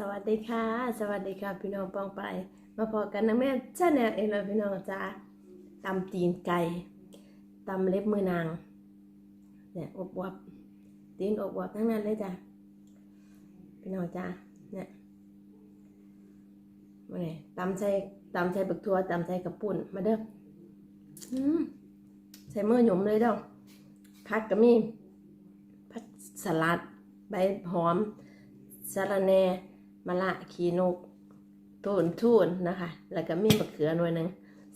สวัสดีค่ะ สวัสดีค่ะพี่น้องปองไป มาพอกันนะแม่ชาแนลเองเลยพี่น้องจ้าตำตีนไก่ตำเล็บมือนางเนี่ยอบวับตีนอบวับทั้งนั้นเลยจ้ะพี่น้องจ้าเนี่ยมาเนี่ยตำใส่ตำใส่บักทัวตำใส่กระปุ่นมาเด้ออืมใส่มือหยุมเลยเด้อพักก็มีพักสลัดใบหอมสะระแหน่ มะละขีนกทุนทูนนะคะ แล้วก็มีมะเขือหน่วยหนึ่ง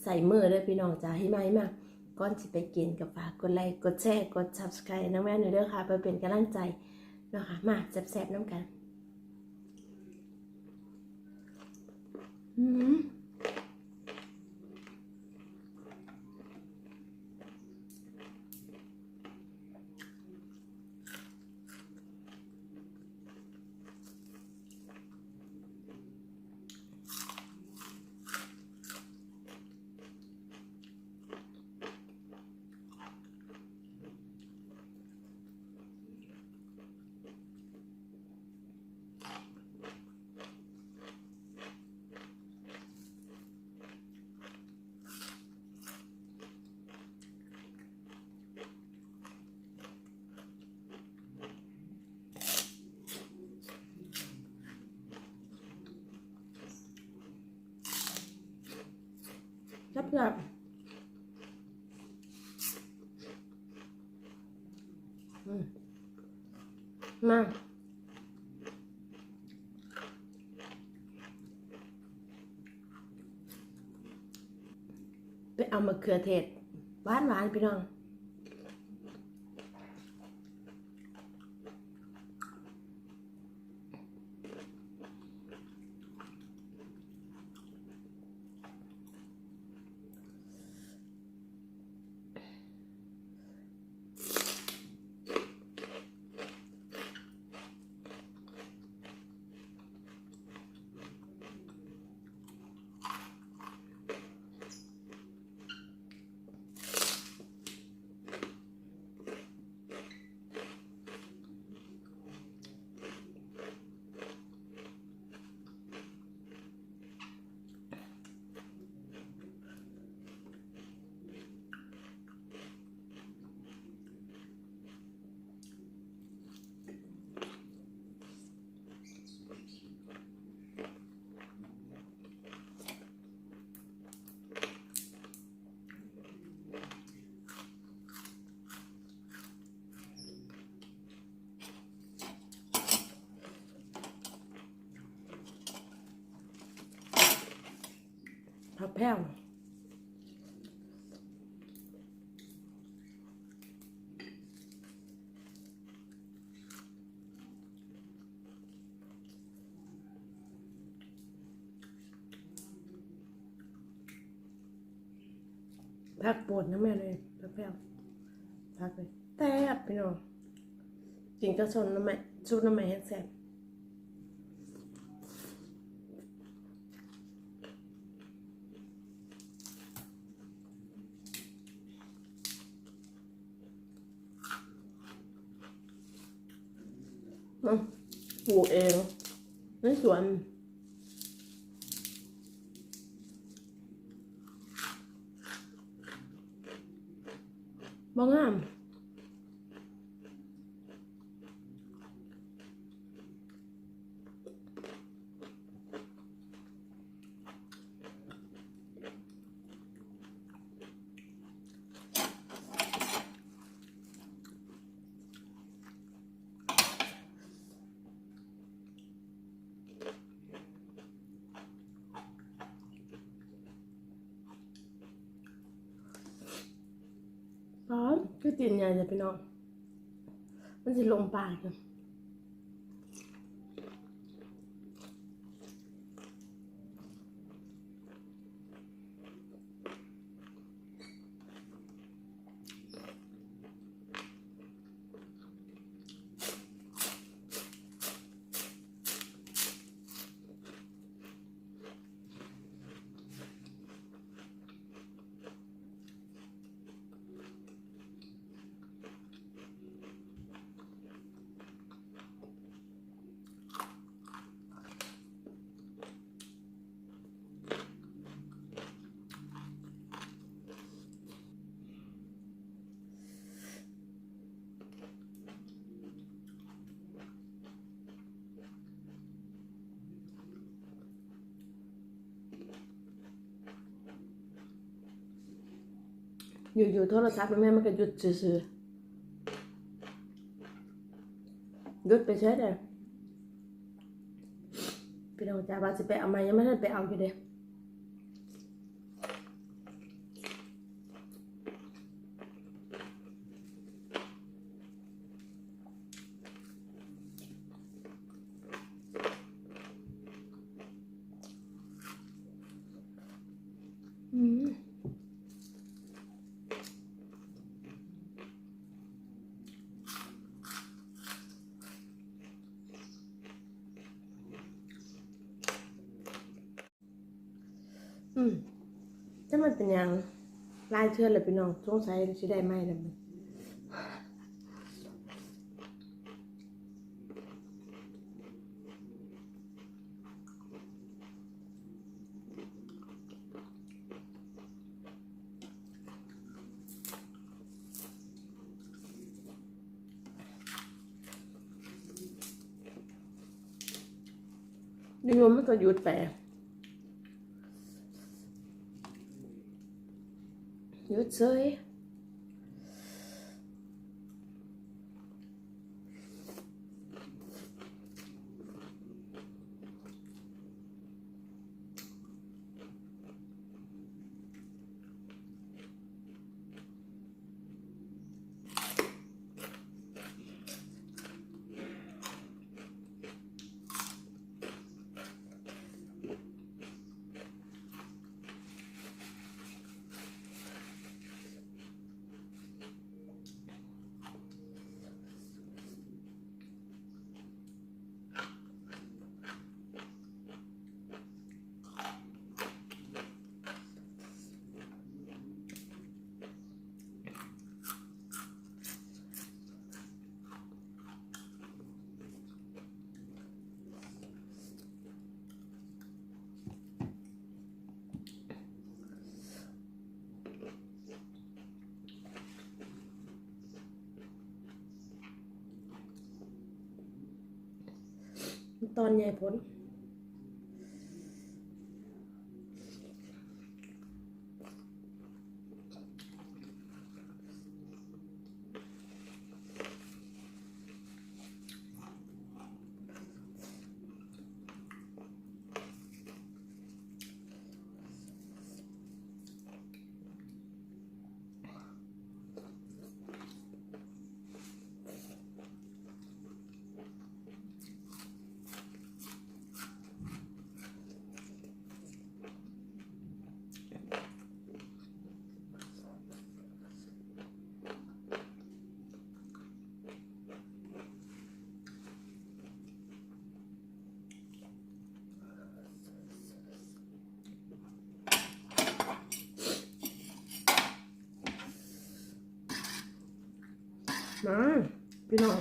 ใส่มือด้วยพี่น้องจ้าให้ไหมมากก่อนจะไปกินกับฝากกดไลค์กดแชร์กด subscribe น้องแม่หนูด้วยค่ะเพื่อเป็นกำลังใจนะคะมาแซ่บๆน้ำกัน อืม รับรับมาไปเอามะเขือเทศหวานหวานพี่น้อง ผักแพ้วผักปวดนะแม่เลยผักแพ้วผักเลยแซ่บพี่น้องกินกระชนน้ำแม่ชุบน้ำแม่ให้แซ่บ อืมป ลูกเองในสวนบางงาม อ๋อ กินยาจะไปนอนมันจะลงปากอยู่ อยู่อยู่โทรศัพท์แม่มันก็หยุดซื่อๆหยุดไปเฉยเลยพี่น้องจ้าว่าสิไปเอามายังไม่ทันไปเอาอยู่เด้อืม อืมถ้ามันเป็นย่างลายเทือนเลยพี่น้องสงสัยสิได้ไหมละมันดูมันก็หยุดไป หยุดเฉย ตอนใหญ่พ้น มาพี่น้อง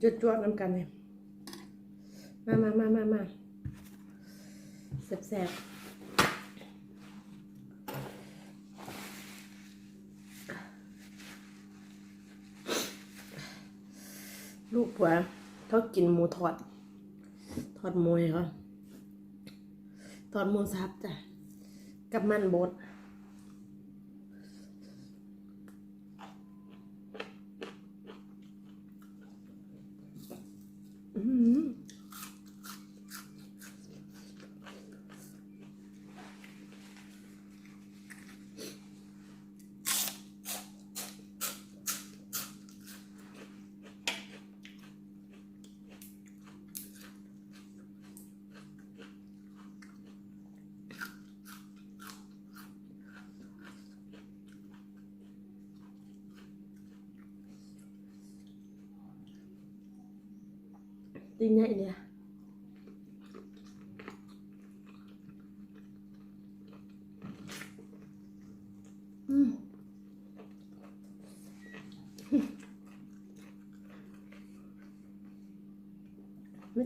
จุดจวดน้ำกันเนี่ยมามามามามาแซ่บลูกผัวเขากินหมูทอด ทอดหมูเหรอทอดหมูสับจ้ะ กับมันบด อืม ดีไงเนี่ยอืมไม่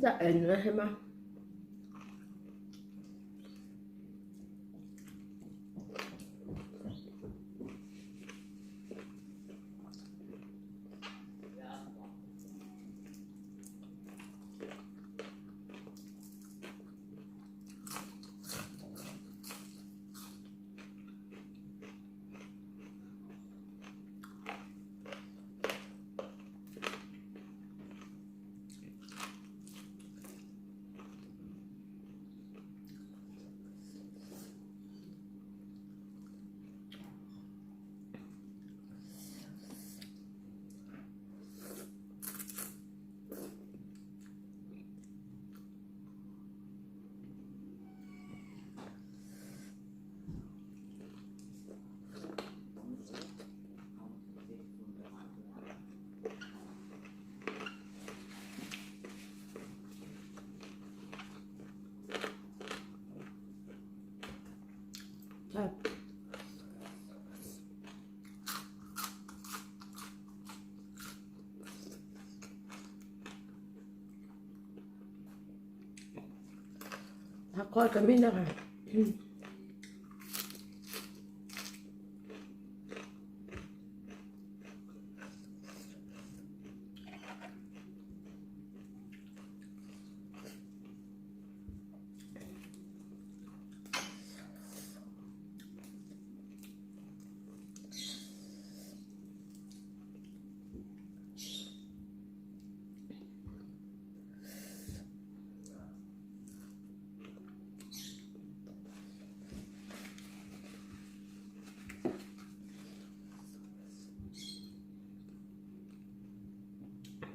ผักคอดก็มีนะคะอืม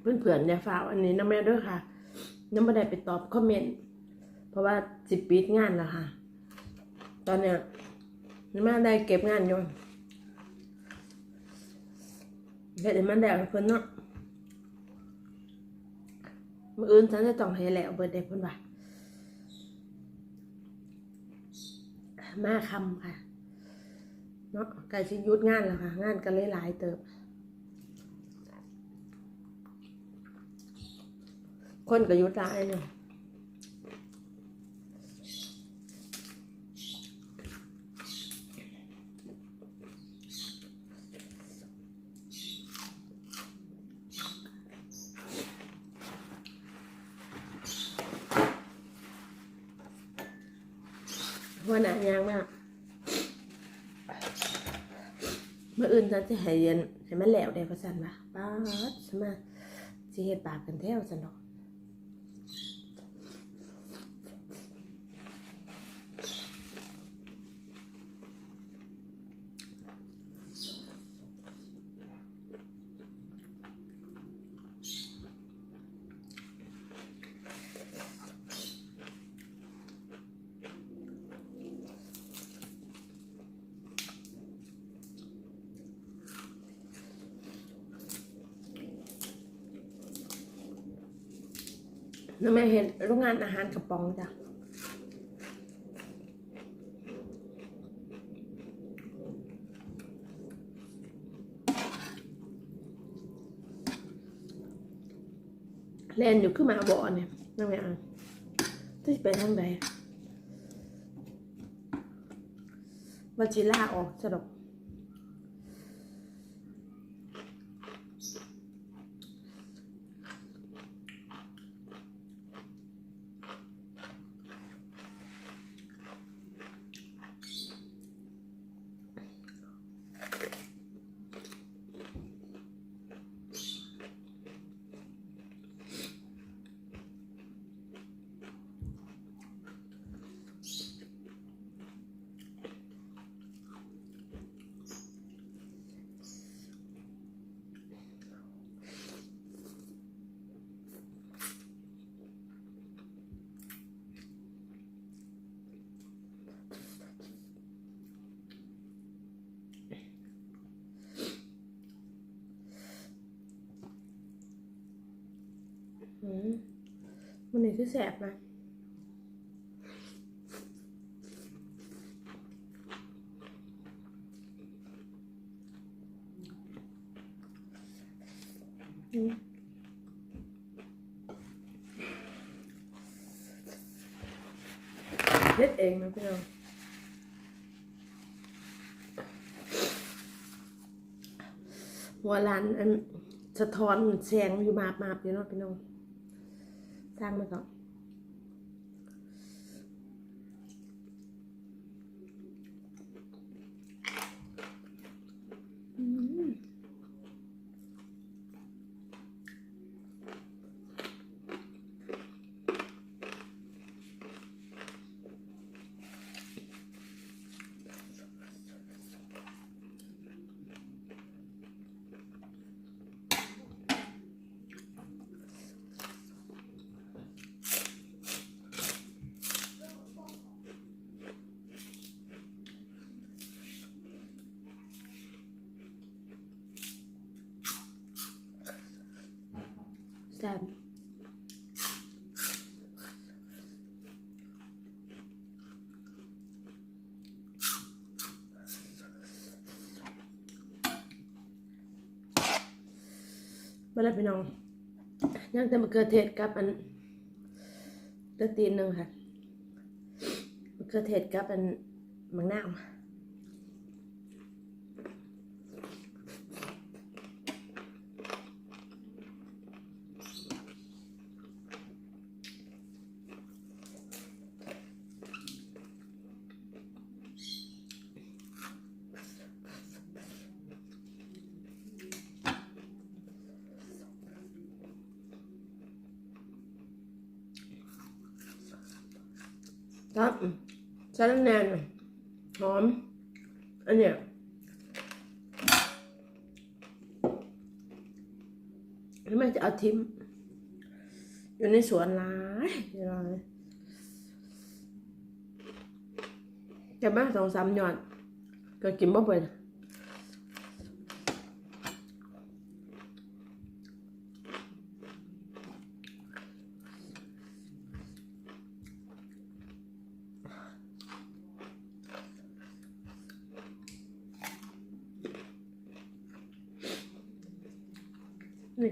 เพื่อนๆอย่าฝากอันนี้นะแม่ด้วยค่ะยังไม่ได้ไปตอบคอมเมนต์เพราะว่าสิบปิดงานแล้วค่ะ ตอนเนี้ยยังไม่ได้เก็บงานอยู่เฮ็ดให้มันแล้วให้เพิ่นเนาะมืออื่นฉันจะต้องให้แล้วเบิดได้เพิ่นว่ามาคำค่ะเนาะใกล้สิยุดงานแล้วค่ะ งานก็เลยหลายเติบ คนก็ยุดหลายเนาะวันหนายางมากเมื่ออื่นฉันจะให้เรียนให้มันแล้วได้ประสันว่าป้าสมาสิเฮ็ดปากกันแท้วสันดอก นโรงงานอาหารกระป๋องจ้ะเล่นอยู่ขึ้นมาบ่อเนี่ยนั่งไม่อ่านจะไปทางใดวัชิล่าออกสะดอก อื มมันนี่คือแสบนะอืมเฮ็ดเองนะพี่น้องหัวร้านอันสะท้อนแสงอยู่มาบมาบอยู่เนาะพี่น้อง สร้างมาก่อนอืมแซ่บมาแล้วพี่น้องย่างแต่มะเขือเทศกับอันตะตีนหนึ่งค่ะมะเขือเทศกับเป็นมะนาว ครับ ใช้น้ำแนนหอม อันเนี้ยแล้วแม่จะเอาทิม อยู่ในสวนหลายหลายแต่บ้านสองสามหยอดก็กินบ่เป็น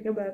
ก็แบบ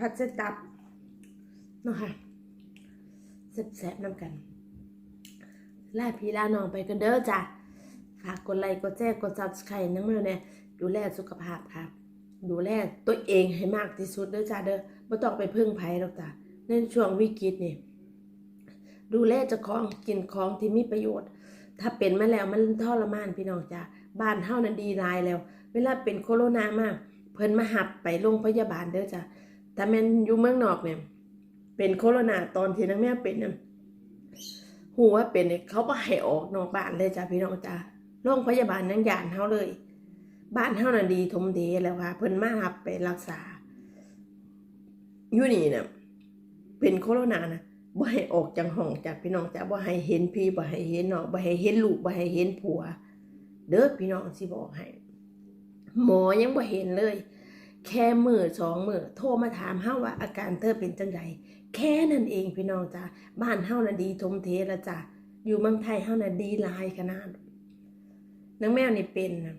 ผัดเสร็จตับเนาะค่ะแซ่บๆน้ำกันลาพี่ลาน้องไปกันเด้อจ้ะฝากกดไลค์กดแชร์กด subscribe นั่งมือเนี่ยดูแลสุขภาพครับดูแลตัวเองให้มากที่สุดเด้อจ้าเด้อไม่ต้องไปพึ่งไผหรอกจ้ะในช่วงวิกฤตนี่ดูแลจ้าของกินของที่มีประโยชน์ ถ้าเป็นมาแล้วมันทรมานพี่น้องจ้าบ้านเฮานั้นดีรายแล้ว เวลาเป็นโคโรนามาก เพิ่นมาหับไปโรงพยาบาลเด้อจ้ะ แต่แม่นอยู่เมืองนอกเนี่ย เป็นโคโรนาตอนที่นางแม่เป็นน่ะหูว่าเป็นเนี่ยเขาก็ให้ออกนอกบ้านเลยจ้ะพี่น้องจ้าโรงพยาบาลยังยานเฮาเลย บ้านเฮาน่ะดีทมเดแล้วว่าเพิ่นมาหับไปรักษาอยู่นี่น่ะเป็นโคโรนานะบ่ให้ออกจากห้องจากพี่น้องจ้าบ่ให้เห็นพี่บ่ให้เห็นน้องบ่ให้เห็นลูกบ่ให้เห็นผัว เด้อพี่น้องสิบอกให้หมอยังบ่เห็นเลย แค่มือสองมือโทรมาถามเฮาว่าอาการเธอเป็นจังไดแค่นั้นเองพี่น้องจ้าบ้านเฮาน่ะดีทมเทล้วจ้ะอยู่เมืองไทยเฮาน่ะดีลายขนาดนางแมวนี่เป็นนะ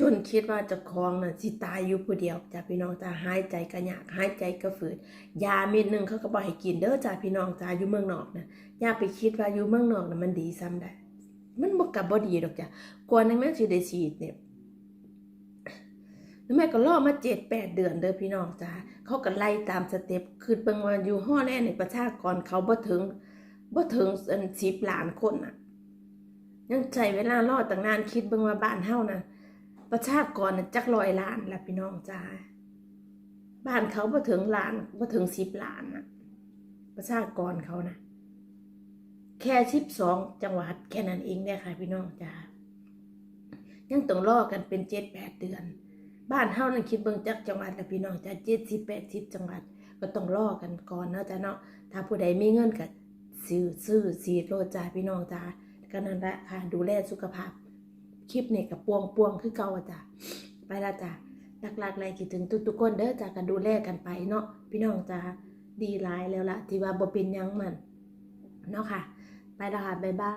จนคิดว่าจะคลองน่ะสิตายอยู่ผู้เดียวจ้ะพี่น้องจ้าหายใจกระยากหายใจกระฝืดยาเม็ดหนึ่งเขาก็บ่ให้กินเด้อจ้าพี่น้องจ้าอยู่เมืองนอกน่ะอย่าไปคิดว่าอยู่เมืองนอกน่ะมันดีซ้ำได้ มันบ่กลับบ่ดีดอกจ้ะกว่านางแมวสิได้ฉีดเนี่ย แล้วแม่ก็รอมาเจ็ดแปดเดือนเด้อพี่น้องจ้าเขาก็ไล่ตามสเต็ปคือเบิ่งว่าอยู่ห้อแน่ในประชากรเขาบ่ถึงบ่ถึงอันสิบล้านคนน่ะ ยังใช้เวลารอตั้งนานคิดเบิ่งว่าบ้านเฮานะประชากรน่ะจักร้อยล้านละพี่น้องจ้าบ้านเขาบ่ถึงล้านบ่ถึงสิบล้านน่ะ ประชากรเขานะแค่สิบสองจังหวัดแค่นั้นเองเนี่ยค่ะพี่น้องจ้ายังต้องรอกันเป็นเจ็ดแปดเดือน บ้านเฮานั่นคิดเบิ่งจักจังหวัดละพี่น้องจ้ะเจ็ดสิบแปดสิบจังหวัดก็ต้องรอกันก่อนเนาะจ้ะเนาะถ้าผู้ใดมีเงินก็ซื้อซื้อสีโลดจ้าพี่น้องจ้าก็นั่นแหละค่ะดูแลสุขภาพ คลิปเนี่ยกับปวงปวงคือเก่าจ้ะไปละจ้ะหลักๆเลยคิดถึงทุกๆคนเด้อจ้ากันดูแลกันไปเนาะพี่น้องจ้าดีหลายแล้วละที่ว่าบ่เป็นยังมันเนาะค่ะ ไปละค่ะบ๊ายบาย